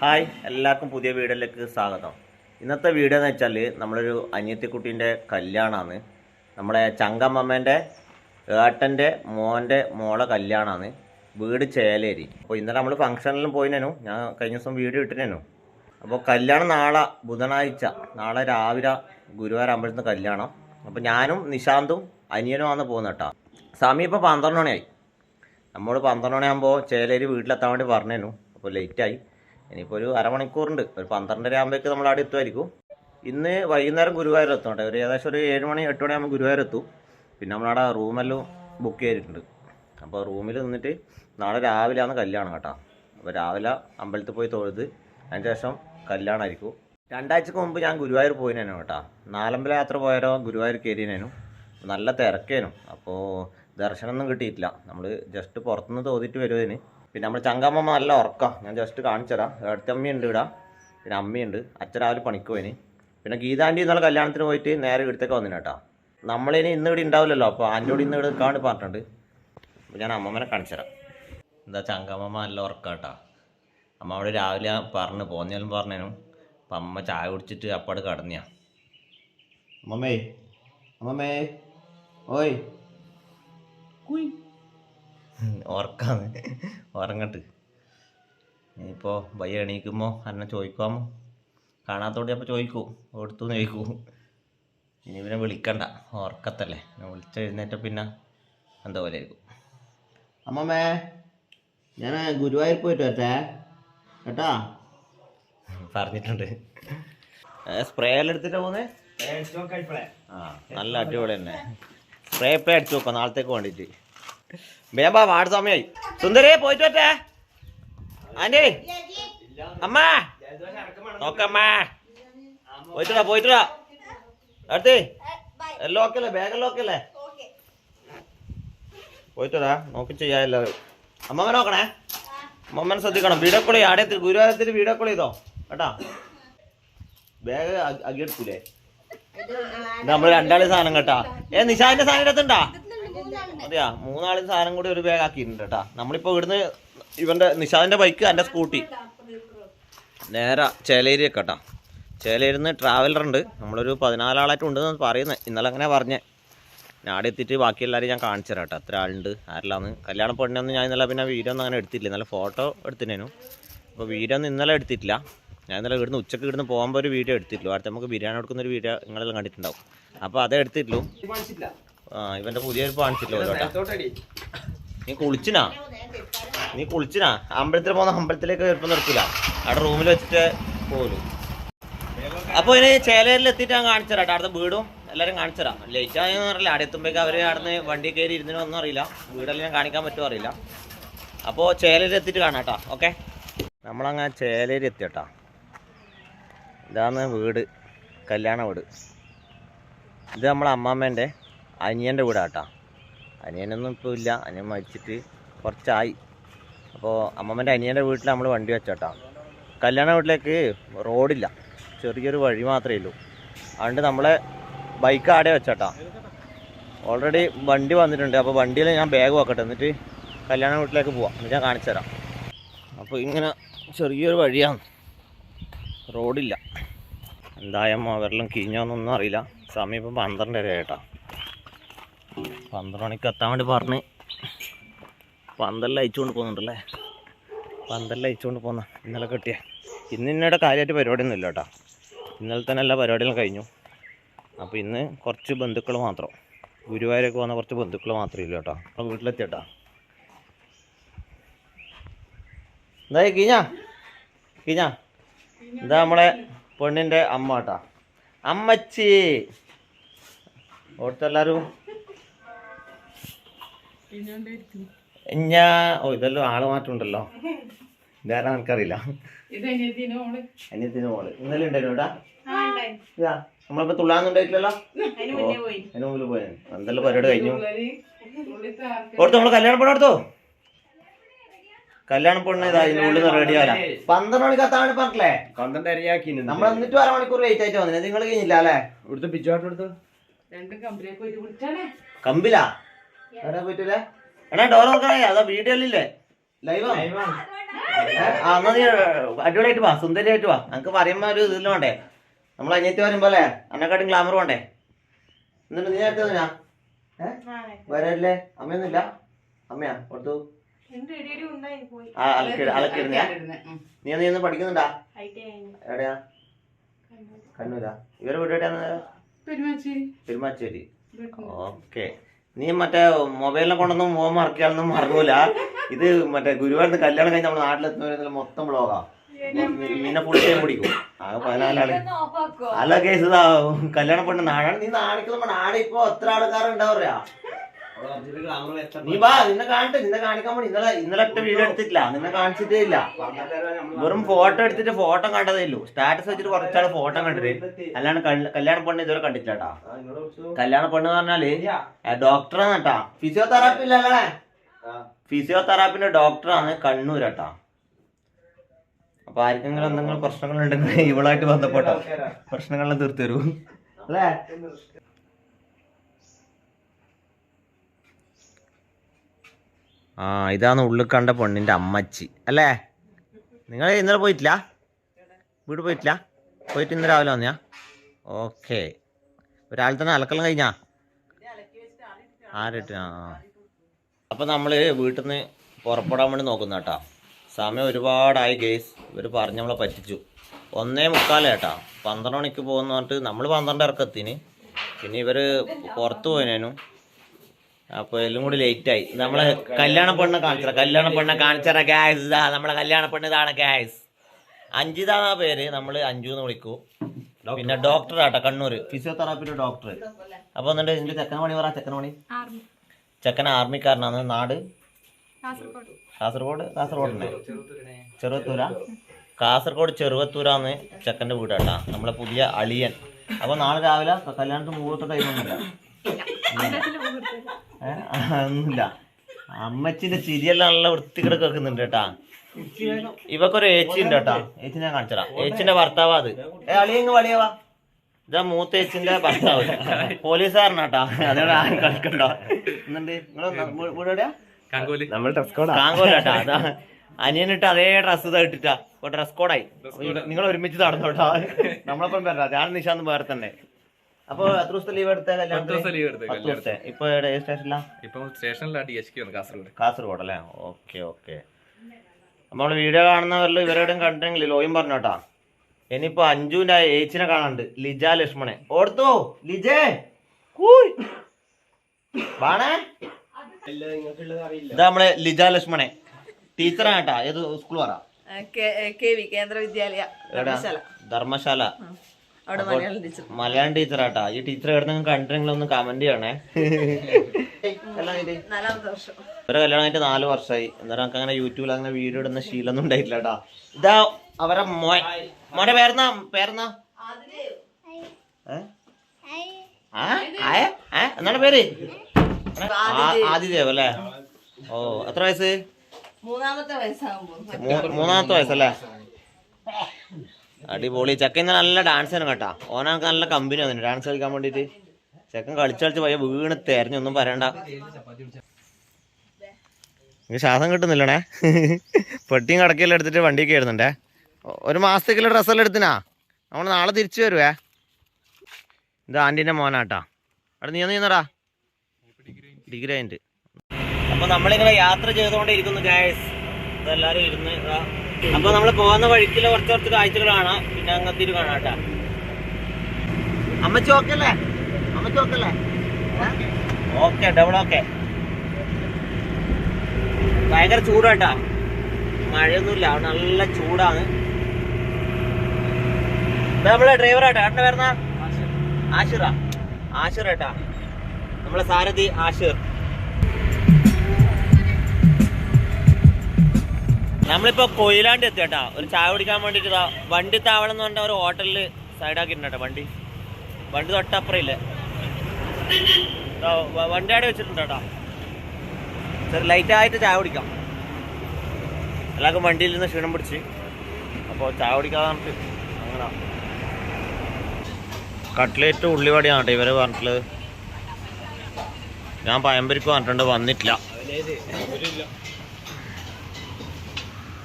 Hi എല്ലാവർക്കും പുതിയ വീഡിയോയിലേക്ക് സ്വാഗതം. ഇന്നത്തെ വീഡിയോ എന്ന് വെച്ചാൽ നമ്മളൊരു അനിയത്തിക്കുട്ടീന്റെ കല്യാണമാണ്. നമ്മുടെ ചങ്കമ്മേന്റെ ഏട്ടന്റെ മോന്റെ മോളെ കല്യാണമാണ്. വീട് ചേലേരി. അപ്പോൾ ഇന്നലെ നമ്മൾ ഫംഗ്ഷനിലും പോയിനു ഞാൻ കഴിഞ്ഞ ദിവസം വീഡിയോ ഇട്ടിനു അപ്പോൾ കല്യാണം നാളെ ബുധനാഴ്ച. നാളെ രാവിലെ ഗുരുവായൂർ അമ്പലത്തിൽ കല്യാണം. അപ്പോൾ ഞാനും നിശാന്തും അനിയനുമാണ് പോകുന്നത് കേട്ടോ. സമയം ഇപ്പോൾ പന്ത്രണ്ട് മണിയായി. നമ്മൾ പന്ത്രണ്ട് മണിയാകുമ്പോൾ ചേലേരി വീട്ടിലെത്താൻ വേണ്ടി പറഞ്ഞേനു. അപ്പോൾ ലേറ്റായി ഇനിയിപ്പോൾ ഒരു അരമണിക്കൂറുണ്ട്. ഒരു പന്ത്രണ്ടര ആകുമ്പോഴേക്ക് നമ്മൾ അവിടെ എത്തുമായിരിക്കും ഇന്ന് വൈകുന്നേരം ഗുരുവായൂർ എത്തും കേട്ടോ ഒരു ഏകദേശം ഒരു ഏഴ് മണി എട്ട് മണിയാകുമ്പോൾ ഗുരുവായൂർ എത്തും. പിന്നെ നമ്മളവിടെ റൂമെല്ലാം ബുക്ക് ചെയ്തിട്ടുണ്ട്. അപ്പോൾ റൂമിൽ നിന്നിട്ട് നാളെ ആണ് കല്യാണം കേട്ടോ. അപ്പോൾ രാവിലെ അമ്പലത്തിൽ പോയി തൊഴുത് അതിന് ശേഷം കല്യാണമായിരിക്കും രണ്ടാഴ്ചക്ക് മുമ്പ് ഞാൻ ഗുരുവായൂർ പോയിനേനു കേട്ടോ. നാലമ്പല യാത്ര പോയാലോ ഗുരുവായൂർ കയറിയനേനു നല്ല തിരക്കേനു. അപ്പോൾ ദർശനമൊന്നും കിട്ടിയിട്ടില്ല. നമ്മൾ ജസ്റ്റ് പുറത്തുനിന്ന് തോന്നിയിട്ട് വരുന്നതിന് പിന്നെ നമ്മുടെ ചങ്കമ്മ നല്ല ഉറക്കാം. ഞാൻ ജസ്റ്റ് കാണിച്ചു തരാം ഏട്ടത്തമ്മയുണ്ട് ഇവിടെ. പിന്നെ അമ്മയുണ്ട്. അച്ഛൻ രാവിലെ പണിക്ക് പോയിന്. പിന്നെ ഗീതാന്റെ ഇന്നലെ കല്യാണത്തിന് പോയിട്ട് നേരെ ഇവിടത്തേക്ക് വന്നിന് കേട്ടോ. നമ്മളിനി ഇന്ന് ഇവിടെ ഉണ്ടാവില്ലല്ലോ. അപ്പോൾ ആന്റോട് ഇന്ന് ഇവിടെ നിൽക്കാണ്ട് പറഞ്ഞിട്ടുണ്ട്. അപ്പോൾ ഞാൻ അമ്മമ്മനെ കാണിച്ചു തരാം എന്താ ചങ്കമ്മ നല്ല ഉറക്കാം കേട്ടോ. അമ്മ അവിടെ രാവിലെ പറഞ്ഞു പോന്നേലും പറഞ്ഞേനു. അപ്പം അമ്മ ചായ കുടിച്ചിട്ട് അപ്പാട് കടന്നിയാ. അമ്മമ്മേ അമ്മമ്മേ ഓയ്. ഉറക്കാന്ന് ഉറങ്ങട്ട് ഇനിയിപ്പോൾ ബൈ എണീക്കുമ്പോൾ എന്നെ ചോദിക്കാമോ കാണാത്തോടെ അപ്പോൾ ചോദിക്കൂ എടുത്തു ചോദിക്കൂ ഇനി പിന്നെ വിളിക്കണ്ട ഉറക്കത്തല്ലേ ഞാൻ വിളിച്ചെഴുന്നേറ്റ പിന്നെ എന്താ പോലെ ആയിരിക്കും അമ്മമ്മേ ഞാൻ ഗുരുവായൂർ പോയിട്ട് വരട്ടെ കേട്ടാ പറഞ്ഞിട്ടുണ്ട് സ്പ്രേ എല്ലാം എടുത്തിട്ടാ പോന്നെ ആ നല്ല അടിപൊളി തന്നെ സ്പ്രേ ഇപ്പം അടിച്ചു നോക്കാം നാളത്തേക്ക് വേണ്ടിയിട്ട് വേമ്പാ വാട് സമയായി. സുന്ദരേ പോയിട്ട് വരട്ടെ ആന്റി അമ്മ. നോക്കമ്മ. പോയിട്ടാ പോയിട്ടാ അടുത്തേ എല്ലാം ഓക്കെ അല്ലേ ബാഗെല്ലാം ഓക്കെ അല്ലേ പോയിട്ടാ നോക്കി ചെയ്യാ എല്ലാവരും. അമ്മമ്മ നോക്കണേ. അമ്മമ്മനെ ശ്രദ്ധിക്കണം. വീഡിയോ കോൾ ആടെ ഗുരുവാരത്തിൽ വീഡിയോ കോൾ ചെയ്തോ? കേട്ടാ? ബാഗ് അകിയെടുക്കൂലേ നമ്മൾ രണ്ടാളി സാധനം കേട്ടാ. ഏ നിഷാന്റെ സാധനം എടുത്തുണ്ടാ അതെയാ? മൂന്നാളും സാധനം കൂടി ഒരു ബാഗ് ആക്കിയിട്ടുണ്ട് കേട്ടാ. നമ്മളിപ്പോ ഇവിടുന്ന് ഇവന്റെ നിഷാദിന്റെ ബൈക്ക് എന്റെ സ്കൂട്ടി നേരെ ചേലേരി കേട്ടാ ചേലേരിന്ന് ട്രാവലർ ഉണ്ട്. നമ്മളൊരു പതിനാലാളായിട്ട് ഉണ്ടെന്ന് പറയുന്നത് ഇന്നലെ അങ്ങനെ പറഞ്ഞേ? ഞാൻ അവിടെ എത്തിയിട്ട് ബാക്കി എല്ലാവരും ഞാൻ കാണിച്ചു തരാം കേട്ടോ. എത്ര ആളുണ്ട് ആരെല്ലാന്ന്. കല്യാണ പെണ്ണൊന്നും ഞാൻ ഇന്നലെ പിന്നെ വീഡിയോ ഒന്നും അങ്ങനെ എടുത്തില്ല ഇന്നലെ ഫോട്ടോ എടുത്തിനു അപ്പോൾ വീഡിയോ ഒന്നും ഇന്നലെ എടുത്തിട്ടില്ല. ഞാൻ ഇന്നലെ ഇവിടുന്ന് ഉച്ചയ്ക്ക് ഇവിടുന്ന് പോകുമ്പോൾ ഒരു വീഡിയോ എടുത്തിട്ടുള്ളൂ. അടുത്ത നമുക്ക് ബിരിയാണി കൊടുക്കുന്ന ഒരു വീഡിയോ നിങ്ങളെല്ലാം കണ്ടിട്ടുണ്ടാവും. അപ്പോൾ അതേ എടുത്തിട്ടുള്ളൂ. ആ ഇവന്റെ പുതിയൊരു കേട്ടോ. നീ കുളിച്ചിനാ? നീ കുളിച്ചിനാ? അമ്പലത്തിൽ പോകുന്ന അമ്പലത്തിലേക്ക് ചെറുപ്പം നിർത്തില്ല. അവിടെ റൂമിൽ വെച്ചിട്ട് പോലും അപ്പോൾ ഇനി ചേലയിൽ എത്തിയിട്ട് ഞാൻ കാണിച്ചു തരാം അടുത്ത വീടും എല്ലാവരും കാണിച്ചു തരാം. ലേറ്റ് ആയെന്ന് അറിയില്ല അവിടെ എത്തുമ്പോഴേക്കും അവർ അവിടെ വണ്ടി കയറി ഇരുന്നിനോ ഒന്നും അറിയില്ല. വീടെല്ലാം ഞാൻ കാണിക്കാൻ പറ്റുമോ അറിയില്ല. അപ്പോൾ ചേലയിൽ എത്തിയിട്ട് കാണാം കേട്ടോ. ഓക്കെ നമ്മളങ്ങനെ ചേലയിൽ എത്തി കേട്ടോ. ഇതാണ് വീട്. കല്യാണ വീട്. ഇത് നമ്മളെ അമ്മാമ്മേന്റെ അനിയന്റെ വീടാട്ടോ അനിയനൊന്നും ഇപ്പോൾ ഇല്ല. അനിയൻ മരിച്ചിട്ട് കുറച്ചായി. അപ്പോൾ അമ്മമ്മന്റെ അനിയന്റെ വീട്ടിൽ നമ്മൾ വണ്ടി വെച്ചാട്ടാ. കല്യാണ വീട്ടിലേക്ക് റോഡില്ല. ചെറിയൊരു വഴി മാത്രമേ ഉള്ളൂ. അതുകൊണ്ട് നമ്മളെ ബൈക്ക് ആടെ വെച്ചാട്ടാ. ഓൾറെഡി വണ്ടി വന്നിട്ടുണ്ട്. അപ്പോൾ വണ്ടിയിൽ ഞാൻ ബാഗ് വെക്കട്ടെ. എന്നിട്ട് കല്യാണ വീട്ടിലേക്ക് പോവാം. എന്നിട്ട് ഞാൻ കാണിച്ചു തരാം. അപ്പോൾ ഇങ്ങനെ ചെറിയൊരു വഴിയാണ് റോഡില്ല. എന്തായാലും അവരെല്ലാം കിഞ്ഞോന്നൊന്നും അറിയില്ല. സമയം ഇപ്പം പന്ത്രണ്ടര കേട്ടാ പന്ത്രണ്ട് മണിക്ക് എത്താൻ വേണ്ടി പറഞ്ഞ് പന്തലെല്ലാം അയച്ചുകൊണ്ട് പോകുന്നുണ്ടല്ലേ? പന്തലെല്ലാം അയച്ചുകൊണ്ട് പോന്ന ഇന്നലെ കിട്ടിയ. ഇന്ന് ഇന്നയുടെ കാര്യമായിട്ട് പരിപാടിയൊന്നും ഇല്ല കേട്ടോ. ഇന്നലെ തന്നെ എല്ലാ പരിപാടികളും കഴിഞ്ഞു. അപ്പോൾ ഇന്ന് കുറച്ച് ബന്ധുക്കൾ മാത്രം. ഗുരുവായൂരൊക്കെ വന്ന കുറച്ച് ബന്ധുക്കൾ മാത്രമേ ഇല്ല കേട്ടോ. അപ്പോൾ വീട്ടിലെത്തിയട്ടാ. എന്തായി കീഞ്ഞ? കീഞ്ഞ? ഇതാ നമ്മളെ പെണ്ണിന്റെ അമ്മ കേട്ടോ? അമ്മച്ചി. ഓർത്തെല്ലാരും ഞാ ഓ ഇതല്ലോ ആൾ മാറ്റം ഉണ്ടല്ലോ ഇതാരാ എനിക്കറിയില്ല അനിയത്തിന് മോൾ? ഇന്നലെ ഉണ്ടായിരുന്നു ഇതാ നമ്മളിപ്പോ തുള്ളാന്നുണ്ടായിട്ടില്ലല്ലോ അതിന് മുമ്പിൽ പോയ. എന്തെല്ലാം പരിപാടി കഴിഞ്ഞു? ഓർത്തോ നമ്മൾ കല്യാണ പെണ്ണ് എടുത്തോ കല്യാണ പെണ്ണ് ഇതാ ഇതിന്റെ ഉള്ളിൽ നിന്ന് റെഡി ആവാ പന്ത്രണ്ട് മണിക്ക് എത്താൻ പറഞ്ഞില്ലേ പന്ത്രണ്ടരയാക്കി നമ്മൾ എന്നിട്ട് അരമണിക്കൂർ ലേറ്റ് ആയിട്ട് വന്നില്ല നിങ്ങൾ കഴിഞ്ഞില്ല അല്ലേ? ഇവിടുത്തെ വിളിച്ചാണേ കമ്പിലാ? എവിടെ പോയിട്ടില്ലേ? എടാ ഡോർ നോക്കണേ അതാ വീഡിയോയിലില്ലേ ലൈവാ ആ എന്നാ നീ അടിപൊളിയായിട്ട് വാ സുന്ദരിയായിട്ട് വാ. നമുക്ക് പറയുമ്പോ ഒരു ഇതിലും വേണ്ടേ? നമ്മൾ അനിയത്തി പറയുമ്പോ അല്ലേ? അന്നെക്കാട്ടും ഗ്ലാമർ വേണ്ടേ? എന്നിട്ട് നീ അടുത്ത് ഞാൻ വരല്ലേ അമ്മയൊന്നുമില്ല? അമ്മയാ? കൊടുത്തു. നീ നീ ഒന്ന് പഠിക്കുന്നുണ്ടാ? എവിടെയാ? കണ്ണൂരാ. ഇവരെ വീട് എവിടെയാന്ന് പെരുമാച്ചേരി. ഓക്കെ. നീ മറ്റേ മൊബൈലിനെ കൊണ്ടൊന്നും മോൻ മറക്കിയാലൊന്നും മറക്കൂല. ഇത് മറ്റേ ഗുരുവായൂരിന്ന് കല്യാണം കഴിഞ്ഞ് നമ്മുടെ നാട്ടിലെത്തുന്നവരെ മൊത്തം ബ്ലോഗാ നിന്നെ ഫുൾ ടൈം പിടിക്കും. ആകെ പതിനാലാൾ. അല്ല കേസ് ഇതാ കല്യാണം പെണ്ണ് നാടാണ് നീ നാണിക്കുന്ന നാടെ ഇപ്പൊ എത്ര ആൾക്കാരുണ്ടാവുക നീ വാ നിന്നെ കാണട്ടെ നിന്നെ കാണിക്കാൻ വേണ്ടി ഇന്നലെ ഇന്നലെ ഒറ്റ വീഡിയോ എടുത്തിട്ടില്ല. നിന്നെ കാണിച്ചിട്ടേ ഇല്ല. വെറും ഫോട്ടോ എടുത്തിട്ട് ഫോട്ടോ കണ്ടതേ ഉള്ളൂ സ്റ്റാറ്റസ് വെച്ചിട്ട് കുറച്ചാൾ ഫോട്ടോ കണ്ടിട്ട്. അല്ലാണ്ട് കല്യ- കല്യാണ പെണ്ണ് ഇതുവരെ കണ്ടിട്ടില്ല കേട്ടാ കല്യാണ പെണ്ണ് പറഞ്ഞാൽ ഡോക്ടറാണ് കേട്ടാ ഫിസിയോതെറാപ്പി ഇല്ലല്ലേ ഫിസിയോതെറാപ്പിന്റെ ഡോക്ടറാണ് കണ്ണൂർ കേട്ടാ അപ്പൊ ആർക്കെങ്കിലും എന്തെങ്കിലും പ്രശ്നങ്ങൾ ഉണ്ടെങ്കിൽ ഇവളായിട്ട് ബന്ധപ്പെട്ടോ. പ്രശ്നങ്ങളെല്ലാം തീർത്തു തരൂ. അല്ലേ? ആ ഇതാണ് ഉള്ളിൽ കണ്ട പെണ്ണിന്റെ അമ്മച്ചി അല്ലേ? നിങ്ങൾ ഇന്നലെ പോയിട്ടില്ല? വീട് പോയിട്ടില്ല? പോയിട്ട് ഇന്ന് രാവിലെ വന്നാ ഓക്കെ. ഒരാൾ തന്നെ അലക്കളം കഴിഞ്ഞാ? ആരട്ട്? ആ അപ്പം നമ്മൾ വീട്ടിൽ നിന്ന് പുറപ്പെടാൻ വേണ്ടി നോക്കുന്ന കേട്ടോ സമയം ഒരുപാടായി ഗേസ്. ഇവർ പറഞ്ഞ് നമ്മളെ പറ്റിച്ചു. ഒന്നേ മുക്കാലേ കേട്ടാ പന്ത്രണ്ട് മണിക്ക് പോകുന്ന പറഞ്ഞിട്ട് നമ്മൾ പന്ത്രണ്ട് ഇറക്കത്തിന് പിന്നെ ഇവർ പുറത്ത് പോയനു അപ്പൊ എല്ലാം കൂടി ലേറ്റ് ആയി. നമ്മളെ കല്യാണ പെണ്ണ കാണിച്ചറ കല്യാണ പെണ്ണെ കാണിച്ചറ ഗ്യാസ് ഇതാ നമ്മളെ കല്യാണ പെണ്ണ് ഇതാണ് ഗ്യാസ് അഞ്ചിതാന്ന പേര്. നമ്മൾ അഞ്ചു എന്ന് വിളിക്കൂ. പിന്നെ ഡോക്ടർ ആട്ടോ കണ്ണൂര്. ഫിസിയോതെറാപ്പിയുടെ ഡോക്ടർ അപ്പൊ എന്നിട്ട് ഇതിന്റെ ചെക്കൻ മണി പറ ചെക്കൻ മണി ചെക്കൻ ആർമിക്കാരനാണ് നാട്? കാസർഗോഡ്. കാസർഗോഡ്? ചെറുവത്തൂര കാസർഗോഡ് ചെറുവത്തൂരാന്ന് ചെക്കന്റെ വീടാട്ടാ. നമ്മളെ പുതിയ അളിയൻ. അപ്പൊ നാളെ രാവിലെ കല്യാണത്തിന് മുഹൂർത്ത ടൈമൊന്നുമില്ല? ഒന്നുമില്ല അമ്മച്ചിന്റെ ചിരിയെല്ലാം നല്ല വൃത്തികിടക്ക് വെക്കുന്നുണ്ട് കേട്ടാ. ഇവക്കൊരു ഏച്ചി ഉണ്ട് കേട്ടാ. ഏച്ചി ഞാൻ കാണിച്ചടാ ഏച്ചിന്റെ ഭർത്താവാ അത്. അളിയങ്ങ് വളിയവാ ഇതാ മൂത്ത ഏച്ചിന്റെ ഭർത്താവ്. പോലീസുകാരനാട്ടാ അതോടെ ആരും കളിക്കണ്ട. എന്നുണ്ട് നിങ്ങൾ വീട് എവിടെയാ? നമ്മൾ ഡ്രസ് കോഡാ കാങ്കോലാട്ടാ അതാ. അനിയനിട്ട് അതേ ഡ്രസ് ഇതാ ഇട്ടിട്ടാ. ഇപ്പൊ ഡ്രസ് കോഡായി നിങ്ങൾ ഒരുമിച്ച് നടന്നോട്ടാ. നമ്മളൊപ്പം വരാ. ഞാൻ നിശാന്ത് വേറെ തന്നെ. അപ്പൊ എത്ര ദിവസത്തെ ലീവ് എടുത്ത പത്ത് ദിവസം leave എടുത്ത് പത്ത് ദിവസത്തെ. ഇപ്പൊ എവിടെ ഏത് സ്റ്റേഷനിലാ ഇപ്പം സ്റ്റേഷനിലാണ് ഡി എച്ച് വന്നു കാസർഗോഡ്. കാസർഗോഡ് അല്ലേ? Okay okay. നമ്മൾ വീഡിയോ കാണുന്നവരിൽ ഇവരോടും കണ്ടിട്ടില്ല. ലോയും പറഞ്ഞോട്ടാ ഇനിയിപ്പോ അഞ്ജുവിന്റെ ആ ഏച്ചിനെ കാണാണ്ട് ലിജ ലക്ഷ്മണെ. ഓർത്തോ ലിജേ. കൂയ്. വാണേ ഇതാ നമ്മളെ ലിജ ലക്ഷ്മണെ. ടീച്ചറാണ് കേട്ടാ. ഏത് സ്കൂൾ പറ? കെ വി കേന്ദ്ര വിദ്യാലയ. എവിടാ? ധർമ്മശാല. അവിടെ മലയാളം ടീച്ചർ മലയാളം ടീച്ചറാട്ടാ ഈ ടീച്ചർ എവിടെ നിങ്ങൾ കണ്ടിട്ടെങ്കിൽ ഒന്ന് കമന്റ് ചെയ്യണേ. എല്ലാം ഇത് നാലാമത്തെ വർഷം. ഇവരെ കല്യാണം ആയിട്ട് നാല് വർഷമായി എന്നാലും നമുക്ക് അങ്ങനെ യൂട്യൂബിൽ അങ്ങനെ വീഡിയോ ഇടുന്ന ശീലമൊന്നും ഉണ്ടായിട്ടില്ല കേട്ടാ ഇതാ അവരെ മോൻ. മോന്റെ പേരെന്നാ പേരെന്നാ? എന്താണ് പേര്? ആദിദേവ്. അല്ലേ? ഓ എത്ര വയസ്സ്? മൂന്നാമത്തെ വയസ്സാകുമ്പോ. മൂന്നാമത്തെ വയസ്സല്ലേ? അടിപൊളി. ചെക്കൻ നല്ല ഡാൻസ് ആണ് കേട്ടാ. ഓനക്ക് നല്ല കമ്പനി വന്നു ഡാൻസ് കളിക്കാൻ വേണ്ടിട്ട് ചെക്കൻ കളിച്ച് കളിച്ച് പോയ വീണ് തെരഞ്ഞൊന്നും പറയണ്ട. എനിക്ക് ശ്വാസം കിട്ടുന്നില്ലണേ. പെട്ടിയും കടക്കെല്ലാം എടുത്തിട്ട് വണ്ടി കയറുന്നുണ്ടേ ഒരു മാസത്തേക്കുള്ള ഡ്രസ്സെല്ലാം എടുത്തിനാ? നമ്മൾ നാളെ തിരിച്ചു വരുവേ. ഇത് ആന്റീന്റെ മോനാട്ടാ. അവിടെ നീ ഒന്ന് ചെയ്യുന്നടാ ഡിഗ്രി അതിന്റെ അപ്പൊ നമ്മളിങ്ങനെ യാത്ര ചെയ്തുകൊണ്ടിരിക്കുന്നു ഗായസ് ഇതെല്ലാരും ഇരുന്ന് ഇതാ. അപ്പൊ നമ്മൾ പോകുന്ന വഴിക്കുള്ള കുറച്ച് കുറച്ച് കാഴ്ചകൾ കാണാം. പിന്നെ അങ്ങത്തിരി കാണാം കേട്ടാ. അമ്മച്ചി ഓക്കെ അമ്മച്ചി ഓക്കെ ഡബിൾ ഓക്കെ ഭയങ്കര ചൂടാട്ടാ മഴയൊന്നുമില്ല നല്ല ചൂടാണ്. നമ്മളെ ഡ്രൈവറാട്ടാ ഏട്ടന്റെ പേരുന്ന? ആഷിറ? ആഷിറ ഏട്ടാ നമ്മളെ സാരഥി ആഷിർ. നമ്മളിപ്പോ കൊയിലാണ്ട് എത്തിയട്ടാ. ഒരു ചായ കുടിക്കാൻ വേണ്ടിട്ട് വണ്ടി താവളം എന്ന് പറഞ്ഞ ഒരു ഹോട്ടലിൽ സൈഡാക്കിയിട്ടുണ്ടോ വണ്ടി. വണ്ടി തൊട്ടപ്പുറയില്ലേ? വണ്ടി അവിടെ വെച്ചിട്ടുണ്ട് കേട്ടോ ചെറു ലൈറ്റായിട്ട് ചായ കുടിക്കാം. എല്ലാവർക്കും വണ്ടിയിൽ നിന്ന് ക്ഷീണം പിടിച്ച്. അപ്പോൾ ചായ കുടിക്കാതെ അങ്ങനെ. കട്ട്ലേറ്റ് ഉള്ളിവടിയാണ് ഇവർ പറഞ്ഞിട്ടുള്ളത്. ഞാൻ പയമ്പരിക്ക് പറഞ്ഞിട്ടുണ്ട് വന്നിട്ടില്ല.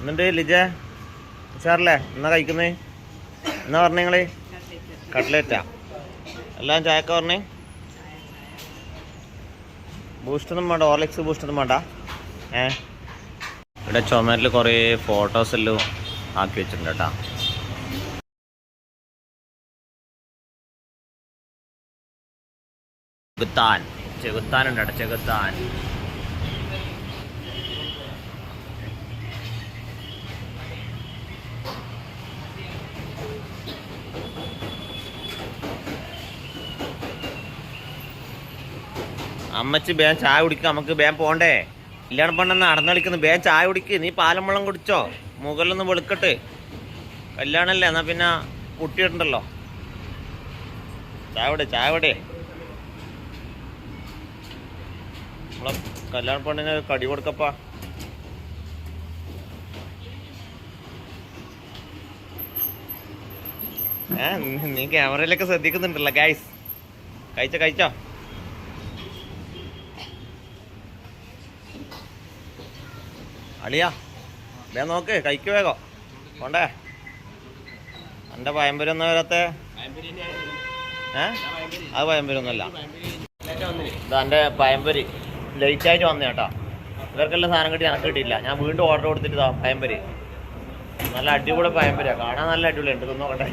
എന്നിട്ട് ലിജ ഉഷാറല്ലേ? എന്നാ കഴിക്കുന്നേ? എന്നാ പറഞ്ഞ നിങ്ങൾ? കട്ട്ലേറ്റാ. എല്ലാം ചായക്ക പറഞ്ഞേ? ബൂസ്റ്റൊന്നും വേണ്ട ഓർലിക്സ് ബൂസ്റ്റൊന്നും വേണ്ട. ഏ? ഇവിടെ ചുമരിൽ കുറേ ഫോട്ടോസ് എല്ലാം ആക്കി വെച്ചിട്ടുണ്ട് കേട്ടാ. ചെകുത്താൻ. ഉണ്ട് ചെകുത്താൻ. അമ്മച്ചി ബേൻ ചായ കുടിക്കുക നമുക്ക് ബേൻ പോണ്ടേ. കല്യാണം പെണ്ണെന്ന് നടന്നു കളിക്കുന്നു ബേം ചായ കുടിക്ക് നീ പാലം വെള്ളം കുടിച്ചോ? മുകളിലൊന്ന് വെളുക്കട്ടെ. കല്യാണല്ലേ എന്നാ പിന്നെ കുട്ടിയിട്ടുണ്ടല്ലോ ചായ ചായവിടെ ചായ വിടേ നമ്മളെ കല്യാണ പെണ്ണിന് കടി കൊടുക്കപ്പാ. നീ ക്യാമറയിലൊക്കെ ശ്രദ്ധിക്കുന്നുണ്ടല്ലോ ഗൈസ് കഴിച്ചോ കഴിച്ചോ? അളിയാ വേഗം നോക്ക് കൈക്ക് വേഗം. കൊണ്ടേ എന്റെ പയമ്പരൊന്നും വരത്തെ? ഏ? അത് പയമ്പരൊന്നുമല്ല. ഇതാ എന്റെ പയമ്പരി. ലേറ്റ് ആയിട്ട് വന്നു കേട്ടോ. ഇവർക്കെല്ലാം സാധനം കിട്ടി എനിക്ക് കിട്ടിയില്ല ഞാൻ വീണ്ടും ഓർഡർ കൊടുത്തിട്ട് പയമ്പര്. നല്ല അടിപൊളി പയമ്പരിയാ. കാണാൻ നല്ല അടിപൊളിയുണ്ട്. തിന്നോക്കട്ടെ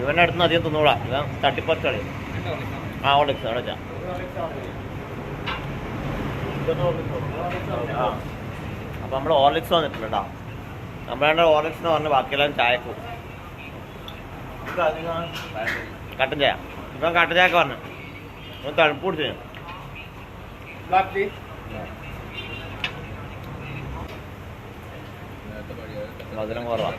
ഇവന്റെ അടുത്ത് നിന്ന് അധികം തിന്നോളാം ഇവൻ തട്ടിപ്പറിച്ച് ആ ഓളിക്സ് അവിടെ അപ്പം നമ്മൾ ഓർലിക്സ് വന്നിട്ടുണ്ട് കേട്ടോ നമ്മളെ ഓർലിക്സ് എന്ന് പറഞ്ഞ ബാക്കിയെല്ലാം ചായക്കും കട്ടൻ ചായ ഇപ്പം കട്ടൻ ചായക്ക് പറഞ്ഞു ഒന്ന് തണുപ്പ് കുടിച്ചു മധുരം കുറവാണ്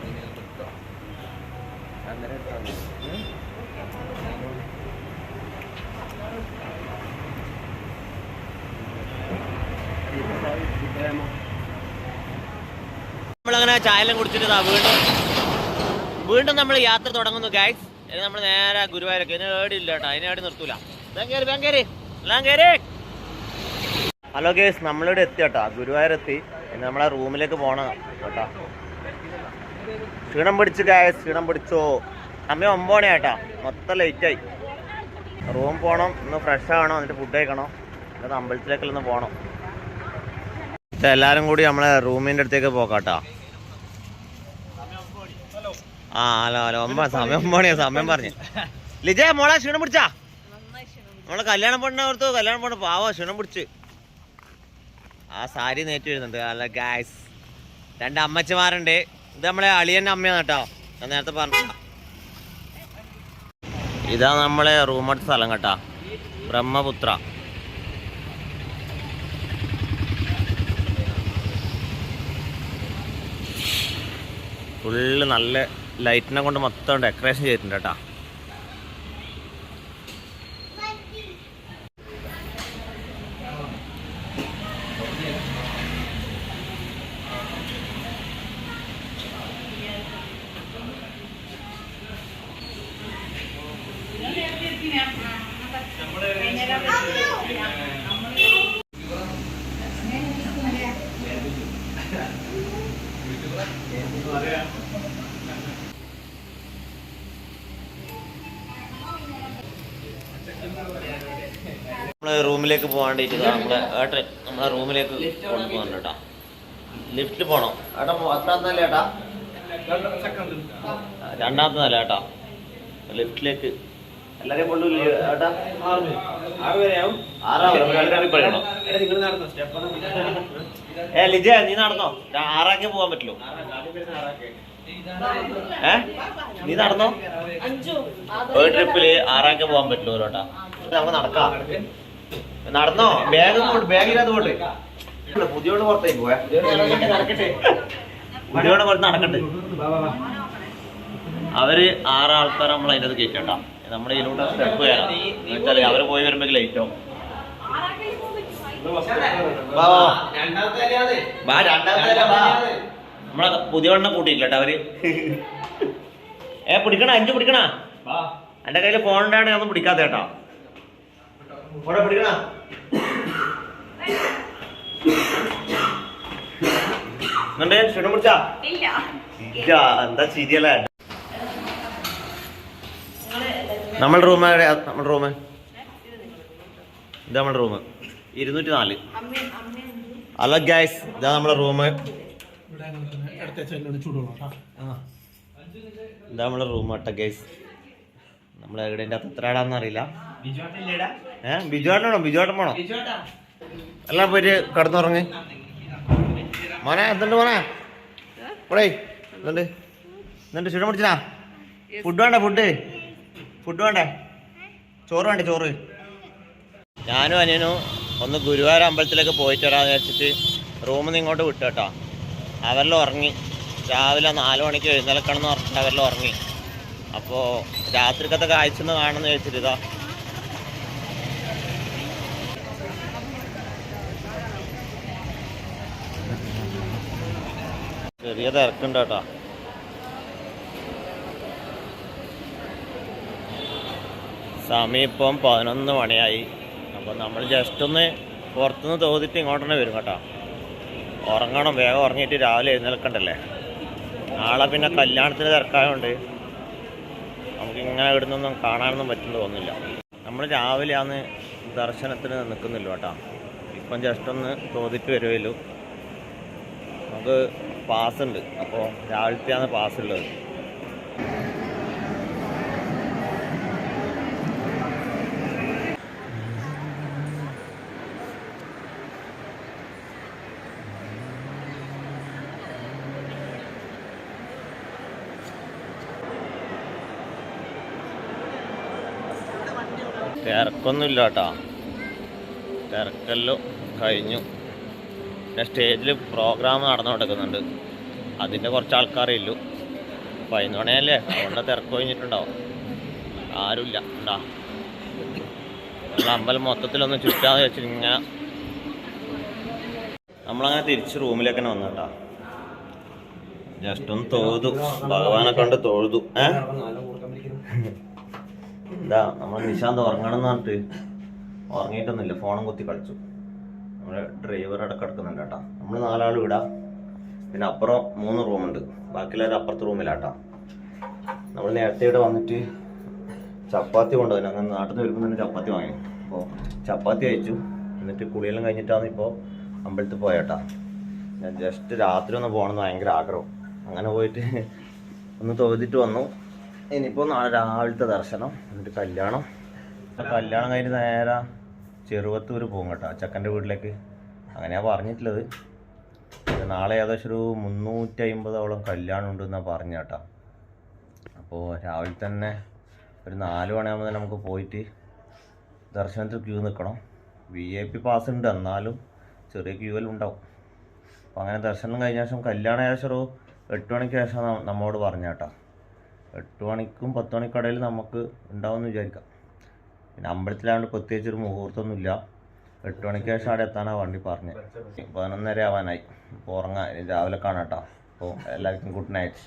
നമ്മളങ്ങനെ ചായലും കുടിച്ചിട്ട് വീണ്ടും വീണ്ടും നമ്മൾ യാത്ര തുടങ്ങുന്നു ഗൈസ് നമ്മൾ നേരെ ഗുരുവായൂരൊക്കെ. ഇതിന് ഏടിയില്ല കേട്ടോ. അതിനെ ഏടി നിർത്തൂല. ബാങ്കേരി ബാങ്കേരി കയറി ഹലോ ഗേസ് നമ്മളിവിടെ എത്തി കേട്ടോ. ഗുരുവായൂർ എത്തി ഇനി നമ്മളെ റൂമിലേക്ക് പോകണം കേട്ടോ. ക്ഷീണം പിടിച്ചു ഗായസ് ക്ഷീണം പിടിച്ചോ. സമയം ഒമ്പത് കേട്ടോ മൊത്തം ലേറ്റായി റൂം പോകണം ഒന്ന് ഫ്രഷ് ആവണം. എന്നിട്ട് ഫുഡ് കഴിക്കണം. എന്നിട്ട് അമ്പലത്തിലേക്കൊന്ന് പോകണം എല്ലാവരും കൂടി നമ്മളെ റൂമിന്റെ അടുത്തേക്ക് പോക്കാട്ടോ. ആ ഹലോ ഹലോ ഒമ്പ സമയം ഒമ്പണിയാ സമയം പറഞ്ഞു. ലിജയ മോളെ ക്ഷീണം പിടിച്ചാ? നമ്മളെ കല്യാണം പെണ്ണ ഓർത്തു കല്യാണം പെണ്ണ് പാവോ ക്ഷീണം പിടിച്ച്. ആ സാരി നേറ്റി വരുന്നുണ്ട്. അല്ല ഗായ്സ് രണ്ട് അമ്മച്ചിമാരുണ്ട്. ഇത് നമ്മളെ അളിയന്റെ അമ്മയാണ് കേട്ടോ. ഞാൻ നേരത്തെ പറഞ്ഞ ഇതാ നമ്മളെ റൂമടുത്ത സ്ഥലം കേട്ടാ. ബ്രഹ്മപുത്ര. ഫുള്ള് നല്ല ലൈറ്റിനെ കൊണ്ട് മൊത്തം ഡെക്കറേഷൻ ചെയ്തിട്ടുണ്ട് കേട്ടാ. നമ്മളെ റൂമിലേക്ക് പോകാണ്ടിട്ട് നമ്മളെ ഏട്ടൻ നമ്മളെ റൂമിലേക്ക് കൊണ്ടുപോകാൻ കേട്ടാ. ലിഫ്റ്റിൽ പോണോ. ഏട്ടാ എത്രാമത്തെ നില ഏട്ടാ? ആ, രണ്ടാമത്തെ നില ഏട്ടാ. ലിഫ്റ്റിലേക്ക് എല്ലാരെയും ഏട്ടാ? ഏ ലിജ നീ നടന്നോ? ആറാക്കേ പോകാൻ പറ്റുള്ളൂ. ഏ? നീ നടന്നോ? ഒരു ട്രിപ്പിൽ ആറാക്കേ പോകാൻ പറ്റുള്ളൂ കേട്ടാ നമുക്ക് നടക്കാം. നടന്നോ? ബാഗ് ബാഗിനകത്ത് പോട്ടെ പുതിയോട് പുറത്തേക്ക് പോയാ. പുതിയോട് പുറത്ത് നടക്കണ്ട്. അവർ ആറാൾക്കാർ നമ്മൾ അതിന്റെ അത് കയറ്റണ്ട നമ്മുടെ ഇതിലൂടെ സ്റ്റെപ്പ് കയറാം. എന്നുവെച്ചാൽ അവർ പോയി വരുമ്പോ ലൈറ്റോ ആവും. നമ്മളെ പുതിയ കൂട്ടിയില്ല കേട്ടോ അവർ. ഏ പിടിക്കണ അഞ്ചു പിടിക്കണ. എന്റെ കയ്യിൽ ഫോൺ ഉണ്ടാണ് ഒന്നും പിടിക്കാത്ത കേട്ടോ. ഇവിടെ പിടിക്കണ? ക്ഷീണം പിടിച്ചാ? ഇല്ല. എന്താ ചിരിയല്ലേ? നമ്മൾ റൂം നമ്മൾ റൂം. ഇതാ നമ്മുടെ റൂം. ഇരുന്നൂറ്റി നാല് അല്ല ഗ്യാസ് ഇതാ നമ്മുടെ റൂം. ഇതാ നമ്മുടെ റൂം കേട്ടോ ഗ്യാസ് നമ്മൾ എവിടെ അകത്ത് എത്ര ആടാന്ന് അറിയില്ല ഏ ബിജുവാട്ടനോ ബിജുവാട്ടൻ പോണോ എല്ലാം പോയിട്ട് കടന്നുറങ്ങി. മോനെ എന്തുണ്ട് മോനെ? ഇവിടെ എന്തുണ്ട്? എന്തുണ്ട്? ക്ഷീണം പിടിച്ചാ ഫുഡ് വേണ്ട ഫുഡ്? ഫുഡ് വേണ്ടേ? ചോറ് വേണ്ടേ ചോറ്? ഞാനും അനിയനും ഒന്ന് ഗുരുവായൂർ അമ്പലത്തിലേക്ക് പോയിട്ട് വരാമെന്ന് വെച്ചിട്ട് റൂമിൽ നിന്ന് ഇങ്ങോട്ട് വിട്ടു കേട്ടോ. അവരെല്ലാം ഉറങ്ങി. രാവിലെ നാല് മണിക്ക് എഴുന്നേൽക്കണം എന്ന് പറഞ്ഞിട്ട് അവരെല്ലാം ഉറങ്ങി. അപ്പോൾ രാത്രിക്കത്തെ കാഴ്ച ഒന്ന് കാണുമെന്ന് ചോദിച്ചിട്ട് ഇതാ ചെറിയ തിരക്കുണ്ട് കേട്ടോ. സമയം ഇപ്പം പതിനൊന്ന് മണിയായി. അപ്പം നമ്മൾ ജസ്റ്റ് ഒന്ന് പുറത്തുനിന്ന് തോതിട്ട് ഇങ്ങോട്ട് തന്നെ വരും കേട്ടോ. ഉറങ്ങണം വേഗം ഉറങ്ങിയിട്ട് രാവിലെ എഴുന്നേൽക്കണ്ടല്ലേ? നാളെ പിന്നെ കല്യാണത്തിന് തിരക്കായതുകൊണ്ട് നമുക്ക് ഇങ്ങനെ ഇവിടുന്നൊന്നും കാണാനൊന്നും പറ്റുമെന്ന് തോന്നില്ല നമ്മൾ രാവിലെയാണ് ദർശനത്തിന് നിൽക്കുന്നില്ല കേട്ടോ. ഇപ്പം ജസ്റ്റ് ഒന്ന് തോതിട്ട് വരുമല്ലോ നമുക്ക് പാസ് ഉണ്ട്. അപ്പോൾ രാവിലത്തെയാണ് പാസ് ഉള്ളത്. തിരക്കൊന്നുമില്ല കേട്ടോ തിരക്കെല്ലാം കഴിഞ്ഞു. പിന്നെ സ്റ്റേജിൽ പ്രോഗ്രാം നടന്നു നടക്കുന്നുണ്ട് അതിന്റെ കുറച്ച് ആൾക്കാരേ ഇല്ലു പതിനൊന്ന് മണിയല്ലേ അതുകൊണ്ട് തിരക്ക് കഴിഞ്ഞിട്ടുണ്ടാവും ആരുമില്ല. ഉണ്ടാ നമ്മൾ അമ്പലം മൊത്തത്തിലൊന്ന് ചുറ്റാന്ന് വെച്ചിട്ട് ഇങ്ങനെ നമ്മളങ്ങനെ തിരിച്ച് റൂമിലേക്ക് തന്നെ വന്നു കേട്ടോ. ജസ്റ്റ് ഒന്ന് തോതു ഭഗവാനെ കണ്ട് തോഴുതു. ഏ? എന്താ? നമ്മൾ നിശാന്ത് ഉറങ്ങണം എന്ന് പറഞ്ഞിട്ട് ഉറങ്ങിയിട്ടൊന്നുമില്ല. ഫോണും കുത്തി കളിച്ചു. നമ്മുടെ ഡ്രൈവർ അവിടെ കിടക്കുന്നുണ്ട് കേട്ടോ. നമ്മൾ നാലാൾ വിടാം പിന്നെ അപ്പുറം മൂന്ന് റൂമുണ്ട് ബാക്കിയുള്ളവർ അപ്പുറത്തെ റൂമിലാട്ടാ നമ്മൾ നേരത്തെ ഇവിടെ വന്നിട്ട് ചപ്പാത്തി കൊണ്ടുവന്നു. അങ്ങനെ നാട്ടിൽ നിന്ന് വരുമ്പോൾ തന്നെ ചപ്പാത്തി വാങ്ങി. അപ്പോൾ ചപ്പാത്തി കഴിച്ചു. എന്നിട്ട് കുളിയെല്ലാം കഴിഞ്ഞിട്ടാണ് ഇപ്പോൾ അമ്പലത്തിൽ പോയേട്ടാ ഞാൻ ജസ്റ്റ് രാത്രി ഒന്ന് പോകണമെന്ന് ഭയങ്കര ആഗ്രഹം. അങ്ങനെ പോയിട്ട് ഒന്ന് തൊഴുതിട്ട് വന്നു. ഇനിയിപ്പോൾ നാളെ രാവിലത്തെ ദർശനം. എന്നിട്ട് കല്യാണം. കല്യാണം കഴിഞ്ഞ് നേരെ ചെറുവത്തൂർ പോകും കേട്ടോ അച്ചക്കന്റെ വീട്ടിലേക്ക്. അങ്ങനെയാണ് പറഞ്ഞിട്ടുള്ളത്. നാളെ ഏകദേശം ഒരു മുന്നൂറ്റി അമ്പതോളം കല്യാണം ഉണ്ടെന്നാണ് പറഞ്ഞ കേട്ടോ. അപ്പോൾ രാവിലെ തന്നെ ഒരു നാല് മണിയാകുമ്പോൾ തന്നെ നമുക്ക് പോയിട്ട് ദർശനത്തിൽ ക്യൂ നിൽക്കണം. വി ഐ പി പാസ് ഉണ്ട് എന്നാലും ചെറിയ ക്യൂവെല്ലാം ഉണ്ടാവും. അപ്പോൾ അങ്ങനെ ദർശനം കഴിഞ്ഞ ശേഷം കല്യാണം ഏകദേശം ഒരു എട്ട് മണിക്ക് ശേഷം നമ്മളോട് പറഞ്ഞ കേട്ടോ. എട്ട് മണിക്കും പത്ത് മണിക്കടയിൽ നമുക്ക് ഉണ്ടാവുമെന്ന് വിചാരിക്കാം. പിന്നെ അമ്പലത്തിലാണ്ട് പ്രത്യേകിച്ച് ഒരു മുഹൂർത്തമൊന്നുമില്ല. എട്ട് മണിക്ക് ശേഷം അവിടെ എത്താനാണ് വണ്ടി പറഞ്ഞത് പതിനൊന്നര ആവാനായി. അപ്പോൾ ഉറങ്ങാം. രാവിലെ കാണാം കേട്ടോ അപ്പോൾ എല്ലാവർക്കും ഗുഡ് നൈറ്റ്